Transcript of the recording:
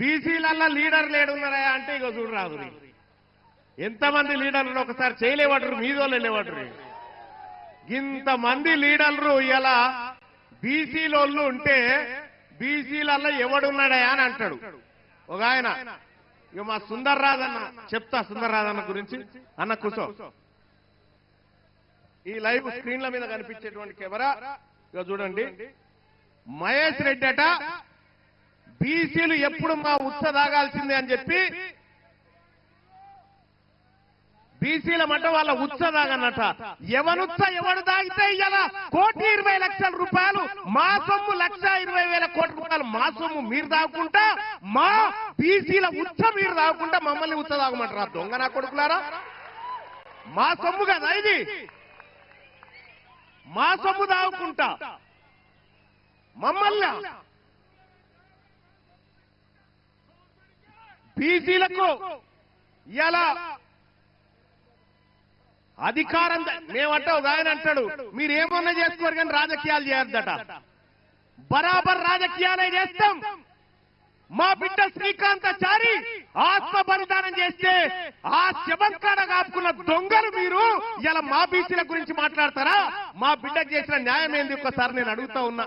బీసీలల్లా leader లేడున్నారా అంటే ఇక చూడరాదు ఎంతమంది లీడర్లు ఒకసారి చేయలేవాడరు మీదోళ్ళు వెళ్ళేవాడరు ఇంతమంది లీడర్లు ఇలా బీసీలోళ్ళు ఉంటే బీసీలల్లో ఎవడున్నాడా అని అంటాడు. ఒక ఆయన ఇక మా సుందర్ రాజన్న చెప్తా సుందర్ రాజన్న గురించి. అన్న కుసో. ఈ లైవ్ స్క్రీన్ల మీద కనిపించేటువంటి కెమెరా ఇక చూడండి. మహేష్ రెడ్డి అట. బీసీలు ఎప్పుడు మా ఉత్స దాగాల్సిందే అని చెప్పి బీసీల మట వాళ్ళ ఉత్స దాగన్నట ఎవనుత్స ఎవడు దాగితే ఇయ్యాల? కోటి ఇరవై లక్షల రూపాయలు మా సొమ్ము లక్ష ఇరవై వేల కోట్ల రూపాయలు మా సొమ్ము మీరు తాగుకుంటా మా బీసీల ఉత్స మీరు తాగుకుంటా మమ్మల్ని ఉత్స దాగమంటారా దొంగ నా కొడుకులారా? మా సొమ్ము కదా ఇది. మా సొమ్ము దాగుకుంటా మమ్మల్ని? బీసీలకు ఇలా అధికారం మేమంటే ఒక ఆయన అంటాడు మీరు ఏమన్నా చేసుకోరు కానీ రాజకీయాలు చేయొద్దట. బరాబర్ రాజకీయాలే చేస్తాం. మా బిడ్డ శ్రీకాంతాచారి ఆత్మ బలిదానం చేస్తే ఆ శవంకాడ కాపుకున్న దొంగలు మీరు ఇలా మా బీసీల గురించి మాట్లాడతారా? మా బిడ్డకు చేసిన న్యాయం ఏంది? ఒక్కసారి నేను అడుగుతా ఉన్నా.